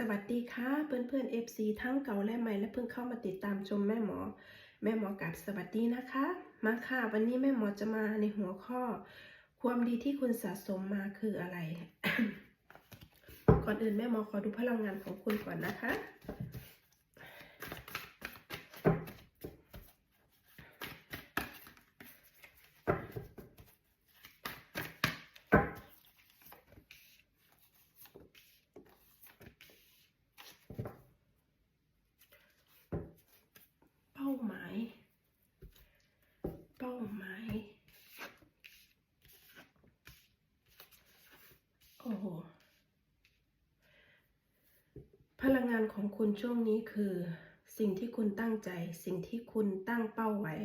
สวัสดีค่ะเพื่อนเพื่อนๆ FC ทั้งเก่าและใหม่และเพิ่งเข้ามาติดตามชมแม่หมอ แม่หมอกับสวัสดีนะคะ มาค่ะวันนี้แม่หมอจะมาในหัวข้อ ความดีที่คุณสะสมมาคืออะไร ก่อนอื่นแม่หมอขอดูพลังงานของคุณก่อนนะคะ เป้าหมาย เป้าหมาย โอ้โห พลังงานของ คุณช่วงนี้คือ สิ่งที่คุณตั้งใจ สิ่งที่คุณตั้งเป้าไว้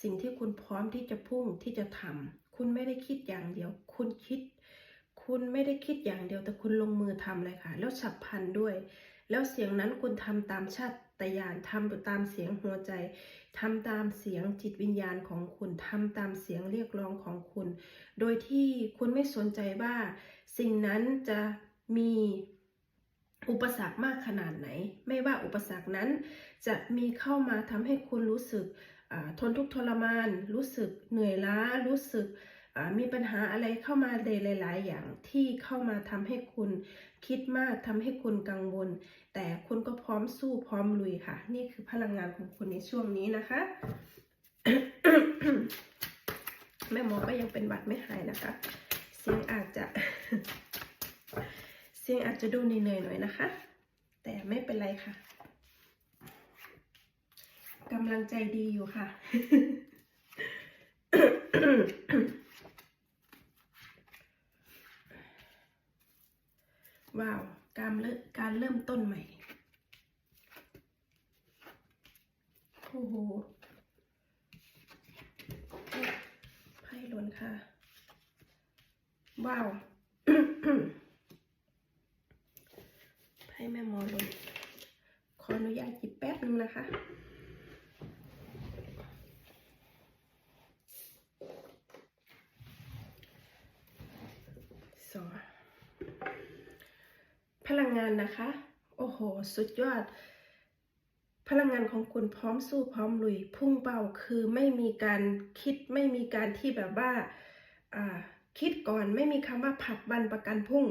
สิ่งที่คุณพร้อมที่จะพุ่งที่จะทำคุณไม่ได้คิดอย่างเดียว คุณคิด คุณไม่ได้คิดอย่างเดียวแต่คุณลงมือทำเลยค่ะ แล้วฉับพลันด้วย แล้วเสียงนั้นคุณทำตามชาติยานทำตามเสียงหัวใจทำตามเสียงจิตวิญญาณของคุณทำตามเสียงเรียกร้องของคุณ โดยที่คุณไม่สนใจว่า สิ่งนั้นจะมี อุปสรรคมากขนาดไหน ไม่ว่าอุปสรรคนั้น จะมีเข้ามาทำให้คุณรู้สึกทนทุกข์ทรมาน รู้สึกเหนื่อยล้า รู้สึกมีปัญหาอะไรเข้ามาในหลาย ๆ อย่างที่เข้ามาทำให้คุณคิดมากทำให้คุณกังวล แต่คุณก็พร้อมสู้พร้อมลุยค่ะ นี่คือพลังงานของคุณในช่วงนี้นะคะแม่หมอก็ยังเป็นหวัดไม่หายนะคะ เสียงอาจจะ อาจจะดูเหนื่อยๆหน่อยนะคะ แต่ไม่เป็นไรค่ะกำลังใจดีอยู่ค่ะ ว้าว การเริ่มการเริ่มต้นใหม่ โอ้โหไพ่หล่นค่ะ ว้าว ไพ่แม่หมอหล่นขออนุญาตหยิบแป๊บนึงนะคะ สอง พลังงานนะคะ โอ้โห สุดยอด พลังงานของคุณพร้อมสู้พร้อมลุย พุ่งเป้าคือไม่มีการคิดไม่มีการที่แบบว่าคิดก่อนไม่มีคำว่าผัดวันประกันพุ่ง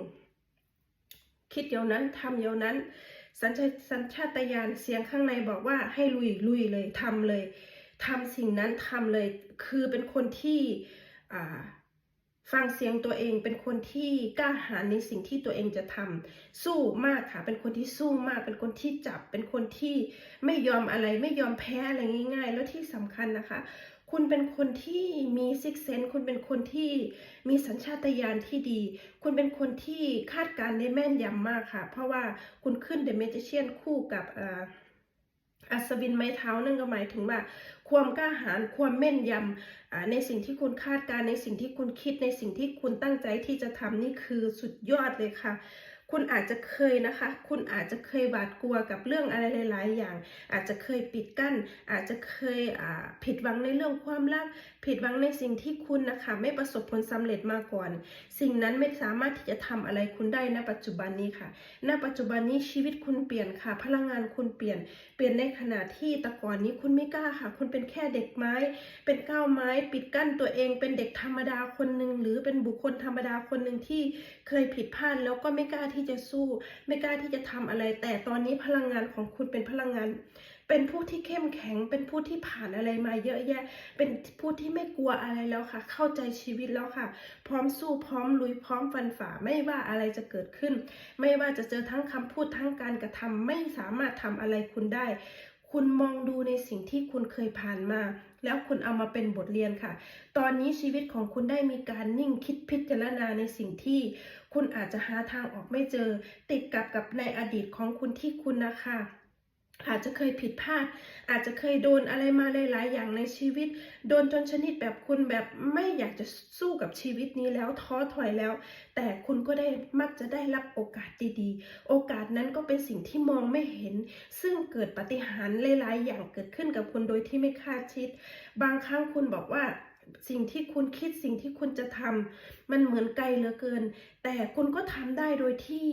คิดเดี๋ยวนั้นทำเดี๋ยวนั้น สัญชาสัญชาตญาณเสียงข้างในบอกว่าให้ลุยลุยเลยทำเลยทำสิ่งนั้นทำเลย คือเป็นคนที่อ่า ฟังเสียงตัวเองเป็นคนที่กล้าหาญในสิ่งที่ตัวเองจะทำสู้มากค่ะ เป็นคนที่สู้มาก เป็นคนที่จับ เป็นคนที่ไม่ยอมอะไร ไม่ยอมแพ้อะไรง่าย ๆ แล้วที่สำคัญนะคะ คุณเป็นคนที่มีซิกเซนคุณเป็นคนที่มีสัญชาตญาณที่ดี คุณเป็นคนที่คาดการณ์ได้แม่นยำมากค่ะ เพราะว่าคุณขึ้นเดเมจิเชียนคู่กับอ่า อัศวินไม้เท้านั่นก็หมายถึงว่าความกล้าหาญความแม่นยำในสิ่งที่คุณคาดการณ์ในสิ่งที่คุณคิดในสิ่งที่คุณตั้งใจที่จะทำนี่คือสุดยอดเลยค่ะ คุณอาจจะเคยนะคะ คุณอาจจะเคยหวาดกลัวกับเรื่องอะไรหลาย ๆ อย่าง อาจจะเคยปิดกั้น อาจจะเคยผิดหวังในเรื่องความรัก ผิดหวังในสิ่งที่คุณนะคะ ไม่ประสบผลสำเร็จมาก่อน สิ่งนั้นไม่สามารถที่จะทำอะไรคุณได้ณปัจจุบันนี้ค่ะ ณ ปัจจุบันนี้ชีวิตคุณเปลี่ยนค่ะ พลังงานคุณเปลี่ยน เปลี่ยนในขณะที่แต่ก่อนนี้คุณไม่กล้าค่ะ คุณเป็นแค่เด็กไม้ เป็นก้าวไม้ ปิดกั้นตัวเอง เป็นเด็กธรรมดาคนหนึ่งหรือเป็นบุคคลธรรมดาคนหนึ่งที่เคยผิดพลาดแล้วก็ไม่กล้าที่ที่จะสู้ ไม่กล้าที่จะทำอะไร แต่ตอนนี้พลังงานของคุณเป็นพลังงาน เป็นผู้ที่เข้มแข็ง เป็นผู้ที่ผ่านอะไรมาเยอะแยะ เป็นผู้ที่ไม่กลัวอะไรแล้วค่ะ เข้าใจชีวิตแล้วค่ะ พร้อมสู้พร้อมลุยพร้อมฟันฝ่าไม่ว่าอะไรจะเกิดขึ้น ไม่ว่าจะเจอทั้งคำพูดทั้งการกระทำไม่สามารถทำอะไรคุณได้ คุณมองดูในสิ่งที่คุณเคยผ่านมา แล้วคุณเอามาเป็นบทเรียนค่ะ ตอนนี้ชีวิตของคุณได้มีการนิ่งคิดพิจารณาในสิ่งที่คุณอาจจะหาทางออกไม่เจอ ติดกับกับในอดีตของคุณที่คุณนะคะ อาจจะเคยผิดพลาด อาจจะเคยโดนอะไรมาหลาย ๆ อย่างในชีวิต โดนจนชนิดแบบคุณแบบไม่อยากจะสู้กับชีวิตนี้แล้วท้อถอยแล้ว แต่คุณก็ได้มักจะได้รับโอกาสดีๆ โอกาสนั้นก็เป็นสิ่งที่มองไม่เห็น ซึ่งเกิดปฏิหารหลาย ๆ อย่างเกิดขึ้นกับคุณโดยที่ไม่คาดคิด บางครั้งคุณบอกว่าสิ่งที่คุณคิดสิ่งที่คุณจะทำมันเหมือนไกลเหลือเกิน แต่คุณก็ทำได้โดยที่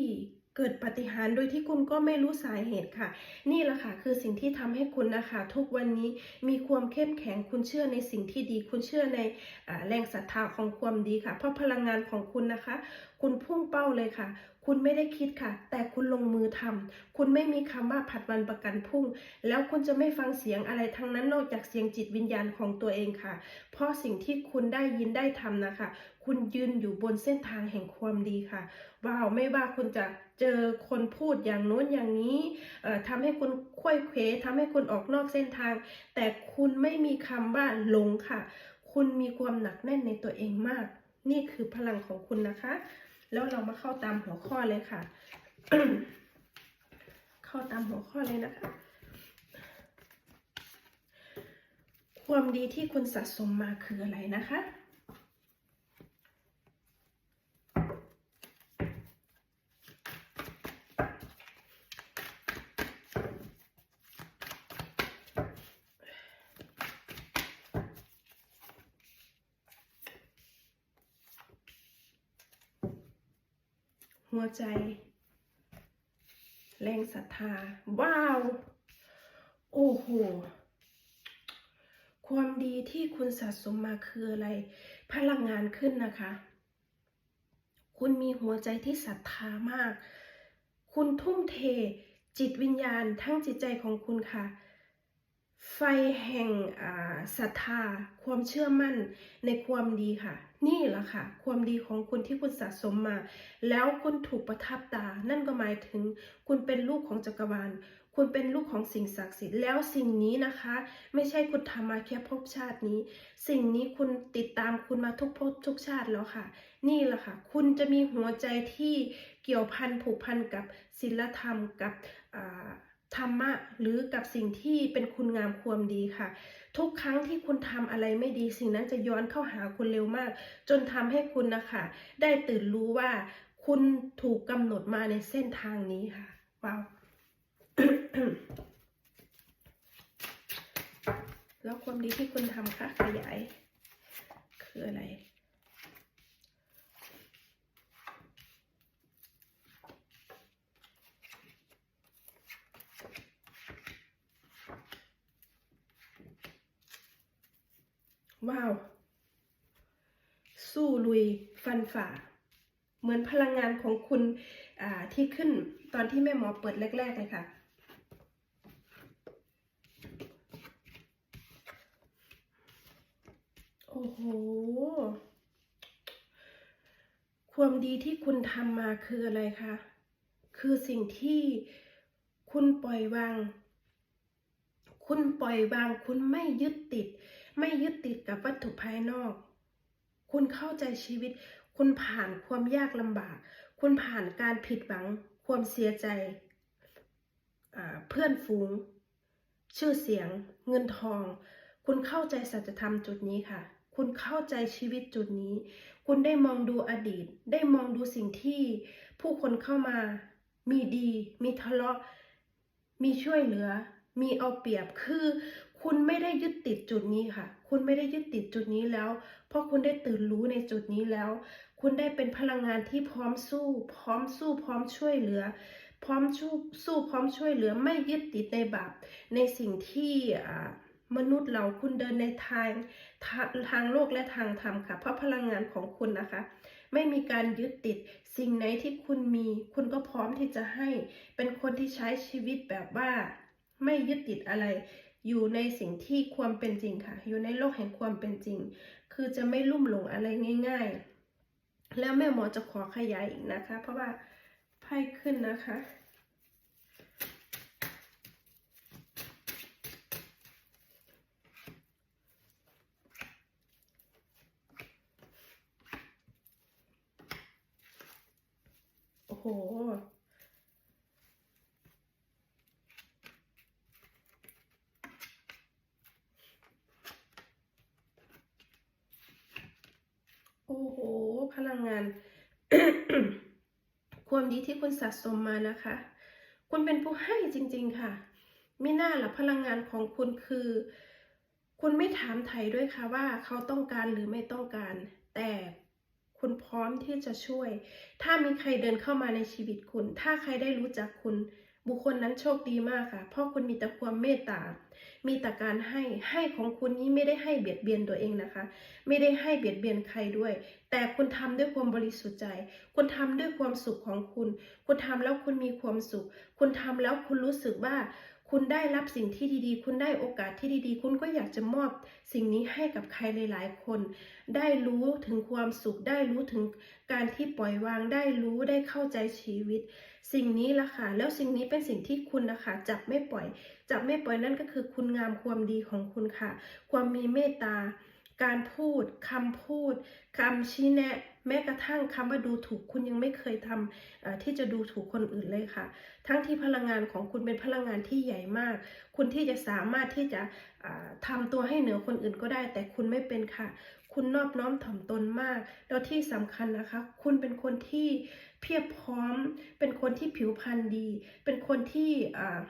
เกิดปฏิหารโดยที่คุณก็ไม่รู้สาเหตุค่ะ นี่แหละค่ะคือสิ่งที่ทำให้คุณนะคะ ทุกวันนี้มีความเข้มแข็งคุณเชื่อในสิ่งที่ดี คุณเชื่อในอแรงศรัทธาของความดีค่ะ เพราะพลังงานของคุณนะคะ คุณพุ่งเป้าเลยค่ะ คุณไม่ได้คิดค่ะ แต่คุณลงมือทำคุณไม่มีคำว่าผัดวันประกันพุ่ง แล้วคุณจะไม่ฟังเสียงอะไรทั้งนั้นนอกจากเสียงจิตวิญญาณของตัวเองค่ะ เพราะสิ่งที่คุณได้ยินได้ทำนะคะ คุณยืนอยู่บนเส้นทางแห่งความดีค่ะว้าวไม่ว่าคุณจะ เจอคนพูดอย่างโน้นอย่างนี้เอ่อทำให้คุณค่อยเขวทำให้คุณออกนอกเส้นทาง แต่คุณไม่มีคำว่าหลงค่ะ คุณมีความหนักแน่นในตัวเองมาก นี่คือพลังของคุณนะคะ แล้วเรามาเข้าตามหัวข้อเลยค่ะ เข้าตามหัวข้อเลยนะคะ ความดีที่คุณสะสมมาคืออะไรนะคะ ใจ แรงศรัทธา ว้าว โอ้โห ความดีที่คุณสะสมมาคืออะไร พลังงานขึ้นนะคะ คุณมีหัวใจที่ศรัทธามาก คุณทุ่มเทจิตวิญญาณทั้งจิตใจของคุณค่ะ ไฟแห่งศรัทธา ความเชื่อมั่นในความดีค่ะ นี่แหละค่ะ ความดีของคุณที่คุณสะสมมา แล้วคุณถูกประทับตา นั่นก็หมายถึง คุณเป็นลูกของจักรวาล คุณเป็นลูกของสิ่งศักดิ์สิทธิ์แล้วสิ่งนี้นะคะ ไม่ใช่คุณทำมาแค่ภพชาตินี้ สิ่งนี้คุณติดตามคุณมาทุกภพทุกชาติแล้วค่ะ นี่แหละค่ะ คุณจะมีหัวใจที่เกี่ยวพันผูกพันกับศีลธรรมกับอ่า ธรรมะหรือกับสิ่งที่เป็นคุณงามความดีค่ะ ทุกครั้งที่คุณทำอะไรไม่ดีสิ่งนั้นจะย้อนเข้าหาคุณเร็วมาก จนทำให้คุณนะคะได้ตื่นรู้ว่าคุณถูกกำหนดมาในเส้นทางนี้ค่ะว้าวแล้วความดีที่คุณทำคะขยาย คืออะไร ว้าว สู้ลุยฟัน ฝ่า เหมือนพลังงานของคุณที่ขึ้นตอนที่แม่หมอเปิดแรก ๆ เลยค่ะโอ้โหความดีที่คุณทำมาคืออะไรคะคือสิ่งที่คุณปล่อยวาง คุณปล่อยวาง คุณไม่ยึดติด ไม่ยึดติดกับวัตถุภายนอก คุณเข้าใจชีวิต คุณผ่านความยากลำบาก คุณผ่านการผิดหวัง ความเสียใจ เพื่อนฝูง ชื่อเสียง เงินทอง คุณเข้าใจสัจธรรมจุดนี้ค่ะ คุณเข้าใจชีวิตจุดนี้ คุณได้มองดูอดีต ได้มองดูสิ่งที่ผู้คนเข้ามา มีดี มีทะเลาะ มีช่วยเหลือ มีเอาเปรียบ คือคุณไม่ได้ยึดติดจุดนี้ค่ะ คุณไม่ได้ยึดติดจุดนี้แล้ว เพราะคุณได้ตื่นรู้ในจุดนี้แล้ว คุณได้เป็นพลังงานที่พร้อมสู้ พร้อมสู้ พร้อมช่วยเหลือ พร้อมสู้สู้พร้อมช่วยเหลือไม่ยึดติดในบาปในสิ่งที่มนุษย์เราคุณเดินในทางทางทางโลกและทางธรรมค่ะ เพราะพลังงานของคุณนะคะ ไม่มีการยึดติดสิ่งไหนที่คุณมี คุณก็พร้อมที่จะให้เป็นคนที่ใช้ชีวิตแบบว่า ไม่ยึดติดอะไร อยู่ในสิ่งที่ความเป็นจริงค่ะ อยู่ในโลกแห่งความเป็นจริง คือจะไม่ลุ่มหลงอะไรง่าย ๆ แล้วแม่หมอจะขอขยายอีกนะคะ เพราะว่าไพ่ขึ้นนะคะ โอ้โห โอ้โห พลังงาน ความดีที่คุณสะสมมานะคะ คุณเป็นผู้ให้จริง ๆ ค่ะไม่น่าหรอกพลังงานของคุณคือ คุณไม่ถามไถ่ด้วยค่ะว่าเขาต้องการหรือไม่ต้องการ แต่คุณคุณพร้อมที่จะช่วย ถ้ามีใครเดินเข้ามาในชีวิตคุณ ถ้าใครได้รู้จักคุณ บุคคลนั้นโชคดีมากค่ะ เพราะคุณมีแต่ความเมตตา มีแต่การให้ ให้ของคุณนี้ไม่ได้ให้เบียดเบียนตัวเองนะคะ ไม่ได้ให้เบียดเบียนใครด้วย แต่คุณทำด้วยความบริสุทธิ์ใจ คุณทำด้วยความสุขของคุณ คุณทำแล้วคุณมีความสุข คุณทำแล้วคุณรู้สึกว่า คุณได้รับสิ่งที่ดีๆ คุณได้โอกาสที่ดีๆ คุณก็อยากจะมอบสิ่งนี้ให้กับใครหลายๆ คน ได้รู้ถึงความสุข ได้รู้ถึงการที่ปล่อยวาง ได้รู้ ได้เข้าใจชีวิต สิ่งนี้ละค่ะแล้วสิ่งนี้เป็นสิ่งที่คุณนะคะจับไม่ปล่อยจับไม่ปล่อยนั่นก็คือคุณงามความดีของคุณค่ะ ความมีเมตตา การพูดคำพูดคำชี้แนะ แม้กระทั่งคำว่าดูถูกคุณยังไม่เคยทำที่จะดูถูกคนอื่นเลยค่ะ ทั้งที่พลังงานของคุณเป็นพลังงานที่ใหญ่มาก คุณที่จะสามารถที่จะอ่าทำตัวให้เหนือคนอื่นก็ได้ แต่คุณไม่เป็นค่ะ คุณนอบน้อมถ่อมตนมาก แล้วที่สำคัญนะคะ คุณเป็นคนที่เพียบพร้อม เป็นคนที่ผิวพรรณดี เป็นคนที่อ่า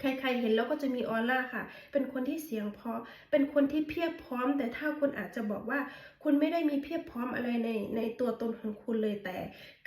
ใครๆ เห็นแล้วก็จะมีออร่าค่ะ เป็นคนที่เสียงเพราะ เป็นคนที่เพียบพร้อม แต่ถ้าคุณอาจจะบอกว่า คุณไม่ได้มีเพียบพร้อมอะไรในในตัวตนของคุณเลยแต่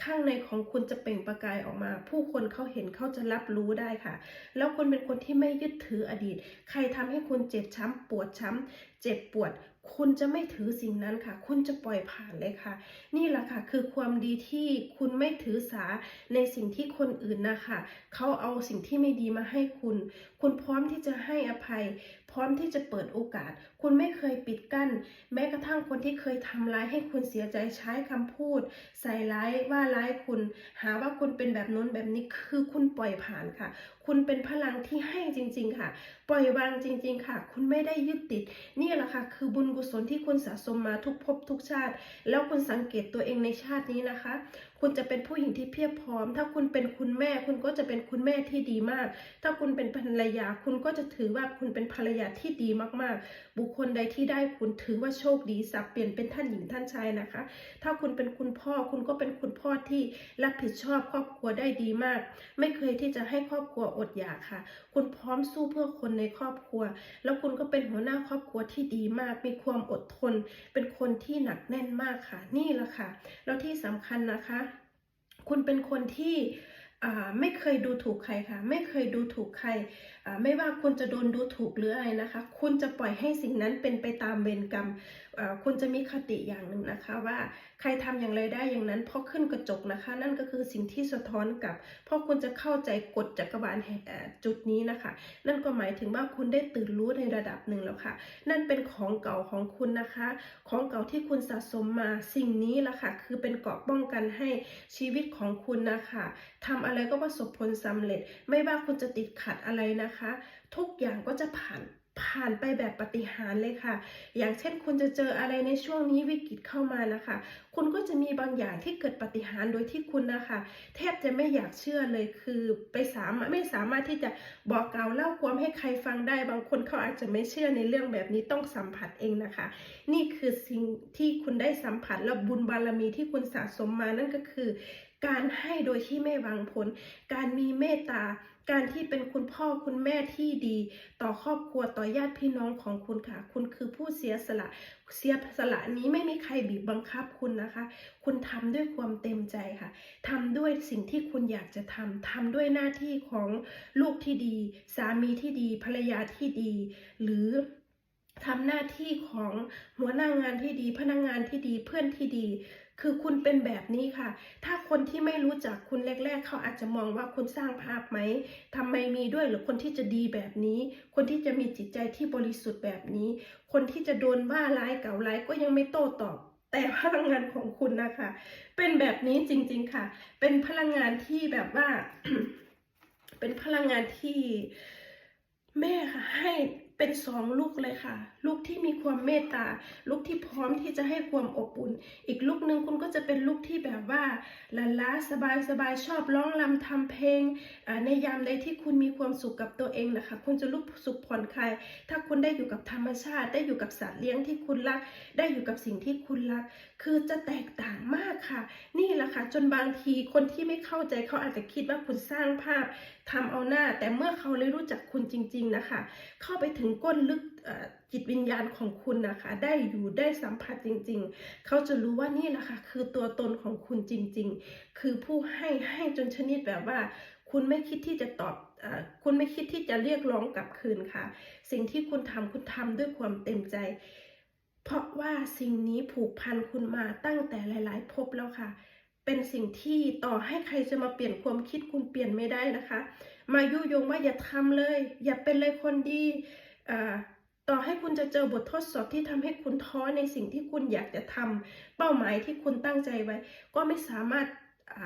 ข้างในของคุณจะเปล่งประกายออกมา ผู้คนเขาเห็นเขาจะรับรู้ได้ค่ะ แล้วคุณเป็นคนที่ไม่ยึดถืออดีต ใครทำให้คุณเจ็บช้ำปวดช้ำเจ็บปวด คุณจะไม่ถือสิ่งนั้นค่ะ คุณจะปล่อยผ่านเลยค่ะ นี่แหละค่ะ คือความดีที่คุณไม่ถือสาในสิ่งที่คนอื่นนะคะเขาเอาสิ่งที่ไม่ดีมาให้คุณ คุณพร้อมที่จะให้อภัย พร้อมที่จะเปิดโอกาส คุณไม่เคยปิดกั้น แม้กระทั่งคนที่เคยทำร้ายให้คุณเสียใจใช้คำพูด ใส่ร้ายว่าร้ายคุณ หาว่าคุณเป็นแบบนู้นแบบนี้คือคุณปล่อยผ่านค่ะ คุณเป็นพลังที่ให้จริง ๆ ค่ะ ปล่อยวางจริง ๆ ค่ะ คุณไม่ได้ยึดติด นี่แหละค่ะ คือบุญกุศลที่คุณสะสมมาทุกภพทุกชาติ แล้วคุณสังเกตตัวเองในชาตินี้นะคะ คุณจะเป็นผู้หญิงที่เพียบพร้อม ถ้าคุณเป็นคุณแม่ คุณก็จะเป็นคุณแม่ที่ดีมาก ถ้าคุณเป็นภรรยา คุณก็จะถือว่าคุณเป็นภรรยาที่ดีมากๆ บุคคลใดที่ได้คุณถือว่าโชคดีสับเปลี่ยนเป็นท่านหญิงท่านชายนะคะ ถ้าคุณเป็นคุณพ่อคุณก็เป็นคุณพ่อที่รับผิดชอบครอบครัวได้ดีมาก ไม่เคยที่จะให้ครอบครัวอดอยากค่ะ คุณพร้อมสู้เพื่อคนในครอบครัว แล้วคุณก็เป็นหัวหน้าครอบครัวที่ดีมาก มีความอดทน เป็นคนที่หนักแน่นมากค่ะ นี่แหละค่ะ แล้วที่สำคัญนะคะ คุณเป็นคนที่ไม่เคยดูถูกใครค่ะ ไม่เคยดูถูกใคร ไม่ว่าคุณจะโดนดูถูกหรืออะไรนะคะ คุณจะปล่อยให้สิ่งนั้นเป็นไปตามเวรกรรมคุณจะมีคติอย่างหนึ่งนะคะว่าใครทำอย่างไรได้อย่างนั้นเพราะขึ้นกระจกนะคะ นั่นก็คือสิ่งที่สะท้อนกับ เพราะคุณจะเข้าใจกฎจักรวาลจุดนี้นะคะ นั่นก็หมายถึงว่าคุณได้ตื่นรู้ในระดับหนึ่งแล้วค่ะ นั่นเป็นของเก่าของคุณนะคะ ของเก่าที่คุณสะสมมาสิ่งนี้ละค่ะ คือเป็นเกราะป้องกันให้ชีวิตของคุณนะคะทำอะไรก็ประสบผลสำเร็จ ไม่ว่าคุณจะติดขัดอะไรนะคะทุกอย่างก็จะผ่านผ่านไปแบบปฏิหารเลยค่ะ อย่างเช่นคุณจะเจออะไรในช่วงนี้วิกฤตเข้ามานะคะ คุณก็จะมีบางอย่างที่เกิดปฏิหารโดยที่คุณนะคะ แทบจะไม่อยากเชื่อเลยคือไปสามารถไม่สามารถที่จะบอกกล่าวเล่าความให้ใครฟังได้ บางคนเขาอาจจะไม่เชื่อในเรื่องแบบนี้ต้องสัมผัสเองนะคะ นี่คือสิ่งที่คุณได้สัมผัสและบุญบารมีที่คุณสะสมมานั่นก็คือ การให้โดยที่ไม่หวังผล การมีเมตตา การที่เป็นคุณพ่อคุณแม่ที่ดี ต่อครอบครัวต่อญาติพี่น้องของคุณค่ะ คุณคือผู้เสียสละ เสียสละนี้ไม่มีใครบีบบังคับคุณนะคะ คุณทำด้วยความเต็มใจค่ะทำด้วยสิ่งที่คุณอยากจะทำทำด้วยหน้าที่ของลูกที่ดี สามีที่ดี ภรรยาที่ดี หรือทำหน้าที่ของหัวหน้างานที่ดี พนักงานที่ดีเพื่อนที่ดี คือคุณเป็นแบบนี้ค่ะ ถ้าคนที่ไม่รู้จักคุณแรก ๆ เขาอาจจะมองว่าคุณสร้างภาพไหมทำไมมีด้วยหรือคนที่จะดีแบบนี้ คนที่จะมีจิตใจที่บริสุทธิ์แบบนี้ คนที่จะโดนว่าร้ายเก่าร้ายก็ยังไม่โต้ตอบแต่พลังงานของคุณนะคะ เป็นแบบนี้จริง ๆค่ะ เป็นพลังงานที่แบบว่า เป็นพลังงานที่แม่ค่ะ ให้เป็นสองลูกเลยค่ะ ลูกที่มีความเมตตา ลูกที่พร้อมที่จะให้ความอบอุ่น อีกลูกหนึ่งคุณก็จะเป็นลูกที่แบบว่าลาล้าสบายสบายชอบร้องรำทำเพลง ในยามใดที่คุณมีความสุขกับตัวเองนะคะ คุณจะรู้สุขผ่อนคลาย ถ้าคุณได้อยู่กับธรรมชาติ ได้อยู่กับสัตว์เลี้ยงที่คุณรัก ได้อยู่กับสิ่งที่คุณรัก คือจะแตกต่างมากค่ะ นี่แหละค่ะ จนบางทีคนที่ไม่เข้าใจเขาอาจจะคิดว่าคุณสร้างภาพทำเอาหน้า แต่เมื่อเขาเลยรู้จักคุณจริง ๆนะคะ เข้าไปถึงก้นลึก จิตวิญญาณของคุณนะคะ ได้อยู่ได้สัมผัสจริง ๆ เขาจะรู้ว่านี่แหละค่ะคือตัวตนของคุณจริง ๆ คือผู้ให้ให้จนชนิดแบบว่า คุณไม่คิดที่จะตอบอคุณไม่คิดที่จะเรียกร้องกลับคืนค่ะ สิ่งที่คุณทำคุณทำด้วยความเต็มใจ เพราะว่าสิ่งนี้ผูกพันคุณมาตั้งแต่หลาย ๆ ภพแล้วค่ะ เป็นสิ่งที่ต่อให้ใครจะมาเปลี่ยนความคิดคุณเปลี่ยนไม่ได้นะคะ มายุยงว่าอย่าทำเลย อย่าเป็นเลยคนดีอ่า ต่อให้คุณจะเจอบททดสอบที่ทำให้คุณท้อในสิ่งที่คุณอยากจะทำเป้าหมายที่คุณตั้งใจไว้ ก็ไม่สามารถ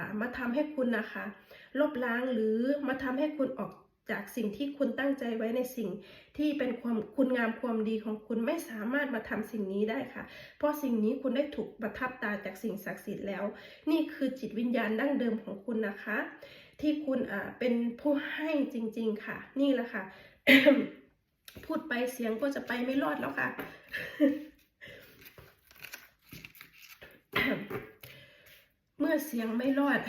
ามาทำให้คุณนะคะ ลบล้างหรือมาทำให้คุณออกจากสิ่งที่คุณตั้งใจไว้ในสิ่งที่เป็นความคุณงามความดีของคุณไม่สามารถมาทำสิ่งนี้ได้ค่ะ เพราะสิ่งนี้คุณได้ถูกประทับตาจากสิ่งศักดิ์สิทธิ์แล้ว นี่คือจิตวิญญาณดั้งเดิมของคุณนะคะ ที่คุณเป็นผู้ให้จริง ๆ ค่ะ นี่แหละค่ะ พูดไปเสียงก็จะไปไม่รอดแล้วค่ะ เมื่อเสียงไม่รอด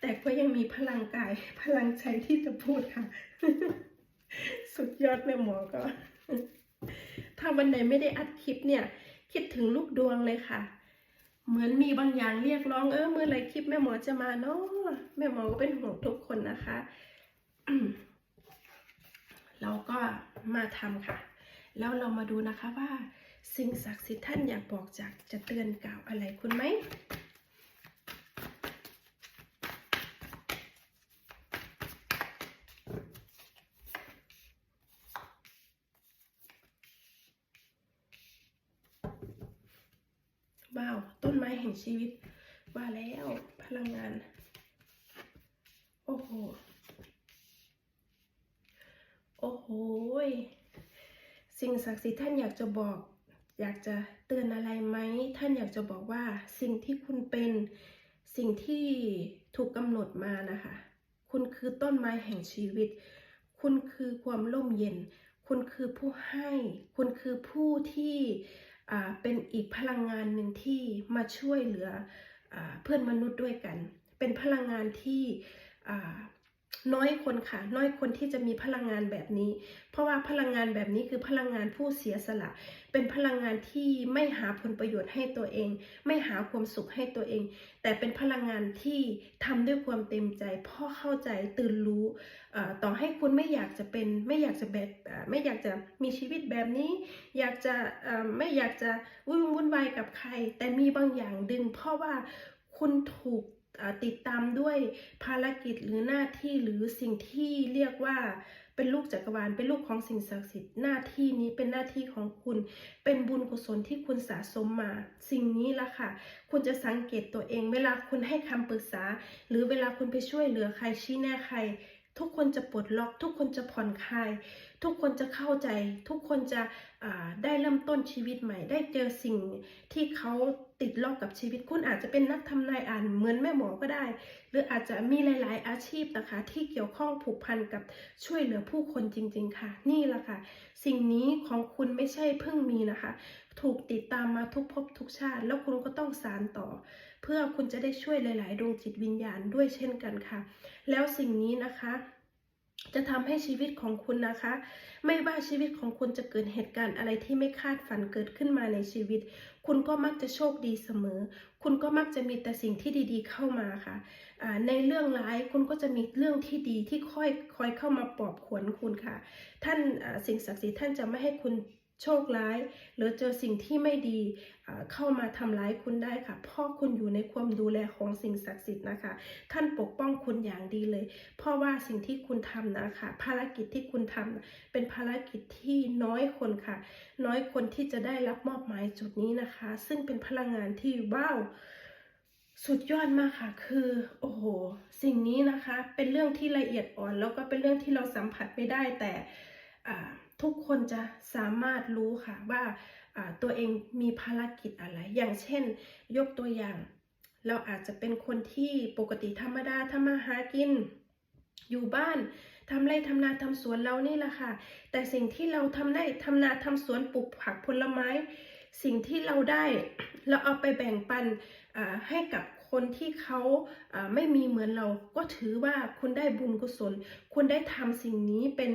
แต่ก็ยังมีพลังกาย พลังใจที่จะพูดค่ะ สุดยอดแม่หมอก็ ถ้าวันไหนไม่ได้อัดคลิปเนี่ย คิดถึงลูกดวงเลยค่ะเหมือนมีบางอย่างเรียกร้องเออเมื่อไรคลิปแม่หมอจะมาเนาะแม่หมอก็เป็นห่วงทุกคนนะคะ เราก็มาทำค่ะ แล้วเรามาดูนะคะว่า สิ่งศักดิ์สิทธิ์ท่านอยากบอกจากจะเตือนกล่าวอะไรคุณไหมว้าวต้นไม้แห่งชีวิตว่าแล้วพลังงาน โอ้โห โอ้โห สิ่งศักดิ์สิทธิ์ท่านอยากจะบอก อยากจะเตือนอะไรไหม ท่านอยากจะบอกว่าสิ่งที่คุณเป็น สิ่งที่ถูกกำหนดมานะคะ คุณคือต้นไม้แห่งชีวิต คุณคือความร่มเย็น คุณคือผู้ให้ คุณคือผู้ที่เป็นอีกพลังงานหนึ่งที่มาช่วยเหลืออเพื่อนมนุษย์ด้วยกัน เป็นพลังงานที่ น้อยคนค่ะ น้อยคนที่จะมีพลังงานแบบนี้ เพราะว่าพลังงานแบบนี้คือพลังงานผู้เสียสละ เป็นพลังงานที่ไม่หาผลประโยชน์ให้ตัวเอง ไม่หาความสุขให้ตัวเอง แต่เป็นพลังงานที่ทำด้วยความเต็มใจเพ่อเข้าใจตื่นรู้ต่อให้คุณไม่อยากจะเป็น ไม่อยากจะแบบไม่อยากจะมีชีวิตแบบนี้ อยากจะไม่อยากจะวุ่นวุ่นวายกับใคร แต่มีบางอย่างดึง เพราะว่าคุณถูก ติดตามด้วยภารกิจหรือหน้าที่หรือสิ่งที่เรียกว่าเป็นลูกจักรวาลเป็นลูกของสิ่งศักดิ์สิทธิ์หน้าที่นี้เป็นหน้าที่ของคุณ เป็นบุญกุศลที่คุณสะสมมา สิ่งนี้ละค่ะ คุณจะสังเกตตัวเอง เวลาคุณให้คำปรึกษา หรือเวลาคุณไปช่วยเหลือใครชี้แนะใคร ทุกคนจะปลดล็อก ทุกคนจะผ่อนคลาย ทุกคนจะเข้าใจ ทุกคนจะได้เริ่มต้นชีวิตใหม่ ได้เจอสิ่งที่เขาติดล็อกกับชีวิต คุณอาจจะเป็นนักทำนายอ่านเหมือนแม่หมอก็ได้ หรืออาจจะมีหลาย ๆ อาชีพนะคะ ที่เกี่ยวข้องผูกพันกับช่วยเหลือผู้คนจริง ๆ ค่ะ นี่แหละค่ะ สิ่งนี้ของคุณไม่ใช่เพิ่งมีนะคะ ถูกติดตามมาทุกภพทุกชาติ แล้วคุณก็ต้องสารต่อ เพื่อคุณจะได้ช่วยหลาย ๆ ดวงจิตวิญญาณด้วยเช่นกันค่ะ แล้วสิ่งนี้นะคะจะทำให้ชีวิตของคุณนะคะ ไม่ว่าชีวิตของคุณจะเกิดเหตุการณ์อะไรที่ไม่คาดฝันเกิดขึ้นมาในชีวิต คุณก็มักจะโชคดีเสมอ คุณก็มักจะมีแต่สิ่งที่ดีๆเข้ามาค่ะอ่าในเรื่องร้ายคุณก็จะมีเรื่องที่ดีที่ค่อยคอยเข้ามาปลอบขวัญคุณค่ะ ท่านสิ่งศักดิ์สิทธิ์ท่านจะไม่ให้คุณ โชคร้าย หรือเจอสิ่งที่ไม่ดีเข้ามาทำร้ายคุณได้ค่ะเพราะคุณอยู่ในความดูแลของสิ่งศักดิ์สิทธิ์นะคะ ท่านปกป้องคุณอย่างดีเลย เพราะว่าสิ่งที่คุณทำนะคะ ภารกิจที่คุณทำเป็นภารกิจที่น้อยคนค่ะ น้อยคนที่จะได้รับมอบหมายจุดนี้นะคะ ซึ่งเป็นพลังงานที่ว้าวสุดยอดมากค่ะ คือโอ้โห สิ่งนี้นะคะ เป็นเรื่องที่ละเอียดอ่อน แล้วก็เป็นเรื่องที่เราสัมผัสไม่ได้แต่อ่า ทุกคนจะสามารถรู้ค่ะว่าตัวเองมีภารกิจอะไร อย่างเช่น ยกตัวอย่าง เราอาจจะเป็นคนที่ปกติธรรมดาทำมาหากิน อยู่บ้านทำไร่ทำนาทำสวนเรานี่แหละค่ะ แต่สิ่งที่เราทำไร่ทำนาทำสวนปลูกผักผลไม้ สิ่งที่เราได้เราเอาไปแบ่งปันให้กับ คนที่เขาไม่มีเหมือนเราก็ถือว่าคุณได้บุญกุศล คุณได้ทำสิ่งนี้เป็น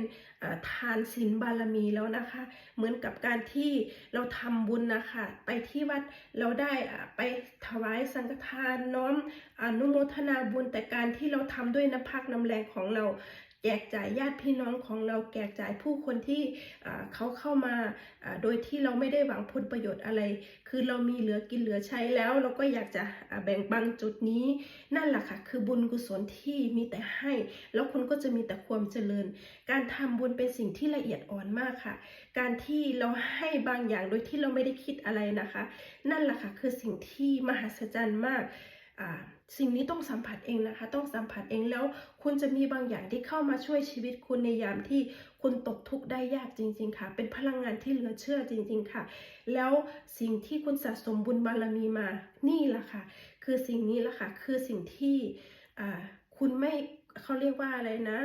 ทานศีลบารมีแล้วนะคะ เหมือนกับการที่เราทำบุญนะคะ ไปที่วัดเราได้ไปถวายสังฆทานน้อมอนุโมทนาบุญแต่การที่เราทำด้วยน้ำพักน้ำแรงของเรา แจกจ่ายญาติพี่น้องของเราแจกจ่ายผู้คนที่เขาเข้ามาโดยที่เราไม่ได้หวังผลประโยชน์อะไร คือเรามีเหลือกินเหลือใช้แล้ว เราก็อยากจะแบ่งปันจุดนี้ นั่นแหละค่ะ คือบุญกุศลที่มีแต่ให้ แล้วคุณก็จะมีแต่ความเจริญ การทำบุญเป็นสิ่งที่ละเอียดอ่อนมากค่ะ การที่เราให้บางอย่างโดยที่เราไม่ได้คิดอะไรนะคะ นั่นแหละค่ะคือสิ่งที่มหัศจรรย์มาก สิ่งนี้ต้องสัมผัสเองนะคะ ต้องสัมผัสเองแล้วคุณจะมีบางอย่างที่เข้ามาช่วยชีวิตคุณในยามที่คุณตกทุกข์ได้ยากจริง ๆ ค่ะ เป็นพลังงานที่เหลือเชื่อจริง ๆ ค่ะ แล้วสิ่งที่คุณสะสมบุญบารมีมานี่แหละค่ะ คือสิ่งนี้แหละค่ะ คือสิ่งที่คุณไม่เขาเรียกว่าอะไรนะ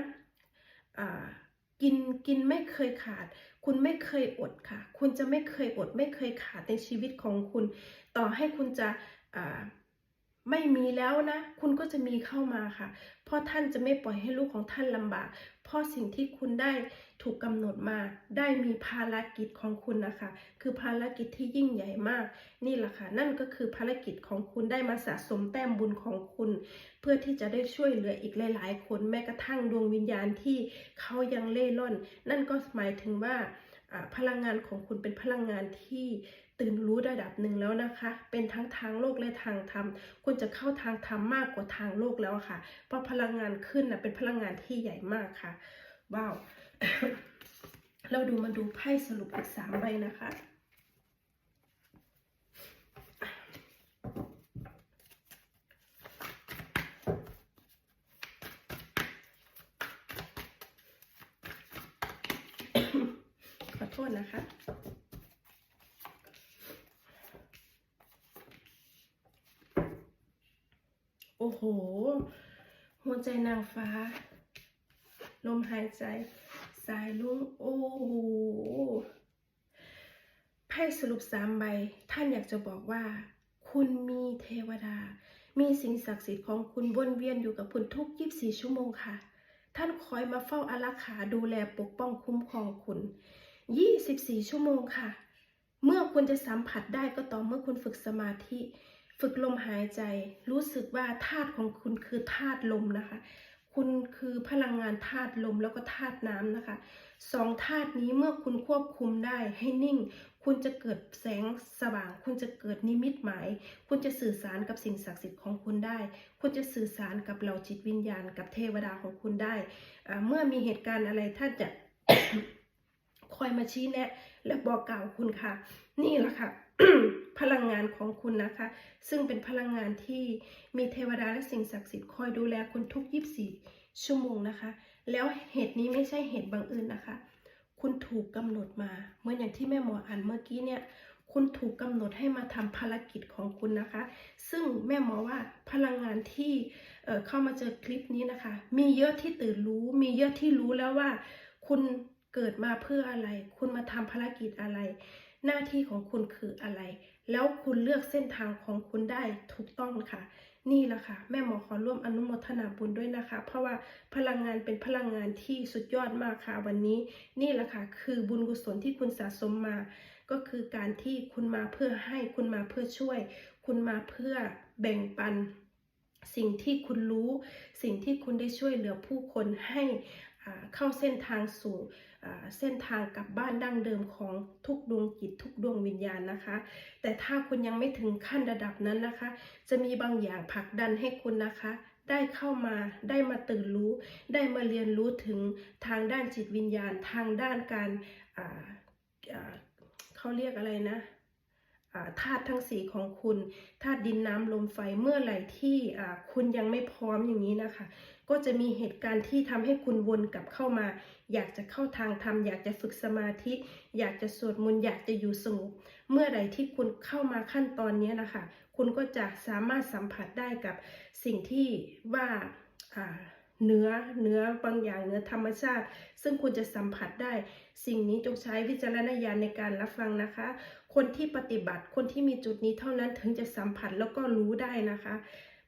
กินกินไม่เคยขาด คุณไม่เคยอดค่ะ คุณจะไม่เคยอด ไม่เคยขาดในชีวิตของคุณ ต่อให้คุณจะอ่า ไม่มีแล้วนะ คุณก็จะมีเข้ามาค่ะ เพราะท่านจะไม่ปล่อยให้ลูกของท่านลำบาก เพราะสิ่งที่คุณได้ถูกกำหนดมา ได้มีภารกิจของคุณนะคะ คือภารกิจที่ยิ่งใหญ่มาก นี่แหละค่ะ นั่นก็คือภารกิจของคุณได้มาสะสมแต้มบุญของคุณ เพื่อที่จะได้ช่วยเหลืออีกหลาย ๆ คน แม้กระทั่งดวงวิญญาณที่เขายังเล่ร่อน นั่นก็หมายถึงว่าอ่าพลังงานของคุณเป็นพลังงานที่ ตื่นรู้ระดับหนึ่งแล้วนะคะ เป็นทั้งทางโลกและทางธรรม คุณจะเข้าทางธรรมมากกว่าทางโลกแล้วค่ะ เพราะพลังงานขึ้นนะเป็นพลังงานที่ใหญ่มากค่ะ ว้าว เราดูมาดูไพ่สรุปอีกสามใบนะคะขอโทษนะคะ อ้โห หัวใจนางฟ้า ลมหายใจ สายลุงโอ้โหไพ่สรุปสามใบ ท่านอยากจะบอกว่า คุณมีเทวดา มีสิ่งศักดิ์สิทธิ์ของคุณวนเวียนอยู่กับคุณทุก 24 ชั่วโมงค่ะ ท่านคอยมาเฝ้าอารักขาดูแลปกป้องคุ้มครองคุณ 24 ชั่วโมงค่ะ เมื่อคุณจะสัมผัสได้ก็ต่อเมื่อคุณฝึกสมาธิ ฝึกลมหายใจ รู้สึกว่าธาตุของคุณคือธาตุลมนะคะ คุณคือพลังงานธาตุลมแล้วก็ธาตุน้ำนะคะสองธาตุนี้เมื่อคุณควบคุมได้ให้นิ่ง คุณจะเกิดแสงสว่าง คุณจะเกิดนิมิตหมาย คุณจะสื่อสารกับสิ่งศักดิ์สิทธิ์ของคุณได้ คุณจะสื่อสารกับเหล่าจิตวิญญาณ กับเทวดาของคุณได้เมื่อมีเหตุการณ์อะไรท่านจะคอยมาชี้แนะ และบอกกล่าวคุณค่ะ นี่แหละค่ะ พลังงานของคุณนะคะ ซึ่งเป็นพลังงานที่มีเทวดาและสิ่งศักดิ์สิทธิ์คอยดูแลคุณทุก 24 ชั่วโมงนะคะ แล้วเหตุนี้ไม่ใช่เหตุบังเอิญนะคะ คุณถูกกำหนดมาเหมือนอย่างที่แม่หมออ่านเมื่อกี้เนี่ยคุณถูกกำหนดให้มาทำภารกิจของคุณนะคะ ซึ่งแม่หมอว่าพลังงานที่เเข้ามาเจอคลิปนี้นะคะ มีเยอะที่ตื่นรู้ มีเยอะที่รู้แล้วว่า คุณเกิดมาเพื่ออะไร คุณมาทำภารกิจอะไร หน้าที่ของคุณคืออะไร แล้วคุณเลือกเส้นทางของคุณได้ถูกต้องค่ะ นี่แหละค่ะ แม่หมอขอร่วมอนุโมทนาบุญด้วยนะคะ เพราะว่าพลังงานเป็นพลังงานที่สุดยอดมากค่ะวันนี้ นี่แหละค่ะ คือบุญกุศลที่คุณสะสมมา ก็คือการที่คุณมาเพื่อให้คุณมาเพื่อช่วย คุณมาเพื่อแบ่งปัน สิ่งที่คุณรู้ สิ่งที่คุณได้ช่วยเหลือผู้คนให้ เข้าเส้นทางสู่เส้นทางกลับบ้านดั้งเดิมของทุกดวงจิตทุกดวงวิญญาณนะคะ แต่ถ้าคุณยังไม่ถึงขั้นระดับนั้นนะคะ จะมีบางอย่างผลักดันให้คุณนะคะได้เข้ามาได้มาตื่นรู้ ได้มาเรียนรู้ถึงทางด้านจิตวิญญาณ ทางด้านการเขาเรียกอะไรนะ ธาตุทั้งสี่ของคุณธาตุดินน้ำลมไฟเมื่อไหร่ที่คุณยังไม่พร้อมอย่างนี้นะคะ ก็จะมีเหตุการณ์ที่ทำให้คุณวนกลับเข้ามา อยากจะเข้าทางธรรมอยากจะฝึกสมาธิ อยากจะสวดมนต์อยากจะอยู่สงบเมื่อใดที่คุณเข้ามาขั้นตอนนี้นะคะ คุณก็จะสามารถสัมผัสได้กับสิ่งที่ว่าเนื้อเนื้อบางอย่างเนื้อธรรมชาติ ซึ่งคุณจะสัมผัสได้ สิ่งนี้จงใช้วิจารณญาณในการรับฟังนะคะ คนที่ปฏิบัติ คนที่มีจุดนี้เท่านั้นถึงจะสัมผัสแล้วก็รู้ได้นะคะ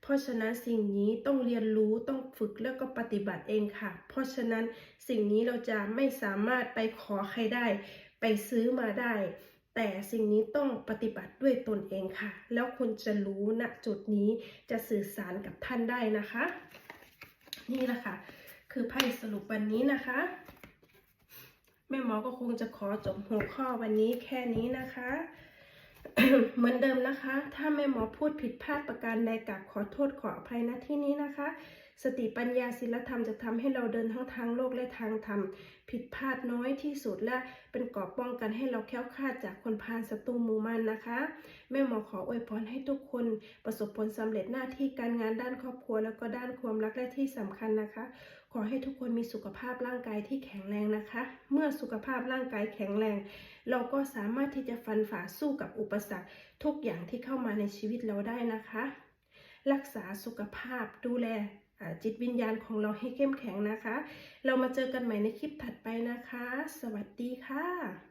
เพราะฉะนั้นสิ่งนี้ต้องเรียนรู้ต้องฝึกแล้วก็ปฏิบัติเองค่ะ เพราะฉะนั้นสิ่งนี้เราจะไม่สามารถไปขอใครได้ ไปซื้อมาได้ แต่สิ่งนี้ต้องปฏิบัติด้วยตนเองค่ะ แล้วคุณจะรู้ณจุดนี้จะสื่อสารกับท่านได้นะคะ นี่แหละค่ะคือไพ่สรุปวันนี้นะคะ แม่หมอก็คงจะขอจบหัวข้อวันนี้แค่นี้นะคะ เหมือนเดิมนะคะ ถ้าแม่หมอพูดผิดพลาดประการใดกับขอโทษขออภัยณที่นี้นะคะ สติปัญญาศีลธรรมจะทำให้เราเดินทั้งทางโลกและทางธรรม ผิดพลาดน้อยที่สุดและเป็นกอบป้องกันให้เราแค้วคลาดจากคนพาลศัตรูมูมันนะคะ แม่หมอขออวยพรให้ทุกคนประสบผลสำเร็จหน้าที่การงานด้านครอบครัวแล้วก็ด้านความรักและที่สำคัญนะคะขอให้ทุกคนมีสุขภาพร่างกายที่แข็งแรงนะคะ เมื่อสุขภาพร่างกายแข็งแรง เราก็สามารถที่จะฟันฝ่าสู้กับอุปสรรค ทุกอย่างที่เข้ามาในชีวิตเราได้นะคะ รักษาสุขภาพดูแลจิตวิญญาณของเราให้เข้มแข็งนะคะ เรามาเจอกันใหม่ในคลิปถัดไปนะคะ สวัสดีค่ะ